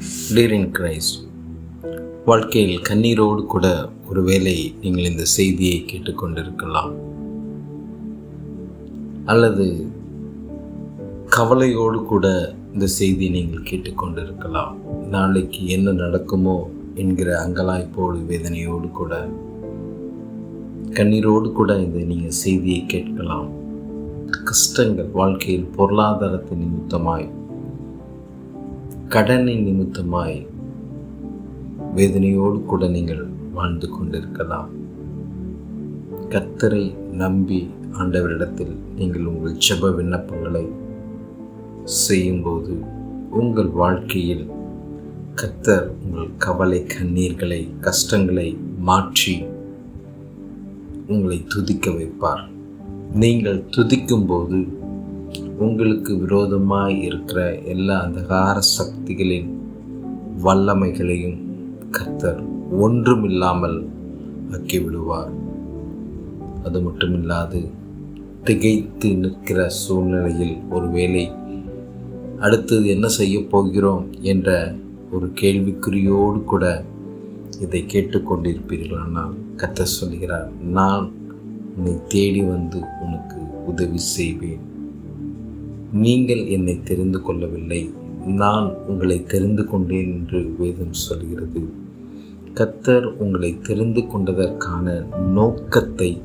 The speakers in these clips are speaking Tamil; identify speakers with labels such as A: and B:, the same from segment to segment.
A: இன் கிரைஸ்ட் வாழ்க்கையில் கண்ணீரோடு கூட ஒருவேளை நீங்கள் இந்த செய்தியை கேட்டுக்கொண்டிருக்கலாம். அல்லது கவலையோடு கூட இந்த செய்தி நீங்கள் கேட்டுக்கொண்டிருக்கலாம். நாளைக்கு என்ன நடக்குமோ என்கிற அங்கலாய்ப்போடு வேதனையோடு கூட கண்ணீரோடு கூட இந்த நீங்கள் செய்தியை கேட்கலாம். கஷ்டங்கள் வாழ்க்கையில் பொருளாதாரத்தின் நிமித்தமாய் கடனின் நிமித்தமாய் வேதனையோடு கூட நீங்கள் வாழ்ந்து கொண்டிருக்கலாம். கத்தரை நம்பி ஆண்டவரிடத்தில் நீங்கள் உங்கள் செப விண்ணப்பங்களை செய்யும்போது உங்கள் வாழ்க்கையில் கத்தர் உங்கள் கவலை கண்ணீர்களை கஷ்டங்களை மாற்றி உங்களை துதிக்க வைப்பார். நீங்கள் துதிக்கும்போது உங்களுக்கு விரோதமாய் இருக்கிற எல்லா அந்தகார சக்திகளின் வல்லமைகளையும் கர்த்தர் ஒன்றுமில்லாமல் ஆக்கி விடுவார் அது மட்டுமில்லாது திகைத்து நிற்கிற சூழ்நிலையில் ஒருவேளை அடுத்தது என்ன செய்ய போகிறோம் என்ற ஒரு கேள்விக்குறியோடு கூட இதை கேட்டுக்கொண்டிருப்பீர்களானால் கத்த சொல்கிறார் நான் உன்னை தேடி வந்து உனக்கு உதவி செய்வேன். நீங்கள் என்னை தெரிந்து கொள்ளவில்லை. நான் உங்களை தெரிந்து கொண்டேன் என்று வேதம் சொல்கிறது. கத்தர் உங்களை தெரிந்து கொண்டதற்கான நோக்கத்தை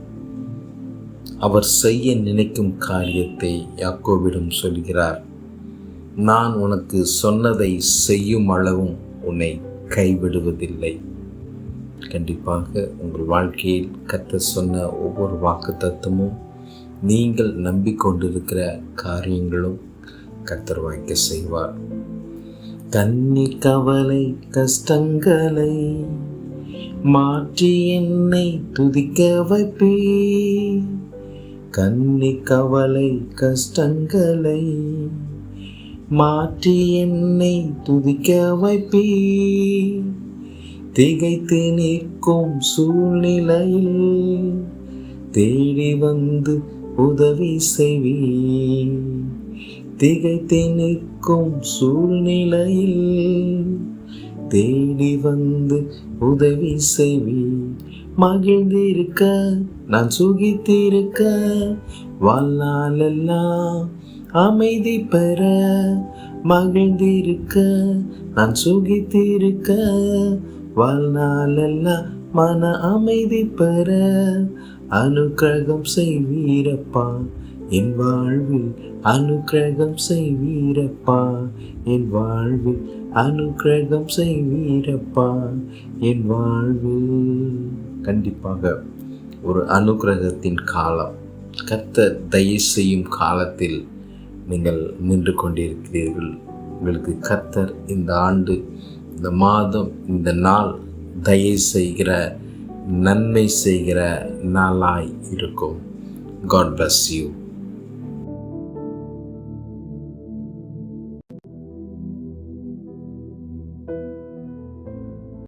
A: அவர் செய்ய நினைக்கும் காரியத்தை யாக்கோவிடம் சொல்கிறார். நான் உனக்கு சொன்னதை செய்யும் அளவும் உன்னை கைவிடுவதில்லை. கண்டிப்பாக உங்கள் வாழ்க்கையில் கத்த சொன்ன ஒவ்வொரு வாக்கு தத்துவமும் நீங்கள் நம்பிக்கொண்டிருக்கிற காரியங்களும் கத்தர் வாய்க்க செய்வார். கன்னி கவலை கஷ்டங்களை மாற்றி என்னை துதிக்க வைப்பே கன்னி கவலை கஷ்டங்களை மாற்றி என்னை துதிக்க வைப்பே திகைத்து நிற்கும் சூழ்நிலையில் தேடி வந்து உதவி செய்வி திகைத்து நிற்கும் சூழ்நிலையில் தேடி வந்து உதவி செய்வி மகிழ்ந்திருக்க நான் சுகித்திருக்க வாழ்நாளெல்லாம் அமைதி பெற. மகிழ்ந்திருக்க நான் சுகித்திருக்க வாழ்நாளெல்லாம் மன அமைதி பெற. அனுக்கிரகம் செய்வீரப்பா என் வாழ்வில் அனுக்கிரகம் செய்வீரப்பா என் வாழ்வில் அனுக்கிரகம் செய்வீரப்பா என் வாழ்வில் கண்டிப்பாக ஒரு அனுக்கிரகத்தின் காலம். கத்த தயவு செய்யும் காலத்தில் நீங்கள் நின்று கொண்டிருக்கிறீர்கள். உங்களுக்கு கத்தர் இந்த ஆண்டு இந்த மாதம் இந்த நாள் தயவு செய்கிற நன்மை செய்கிற நாளாய் இருக்கும். God bless you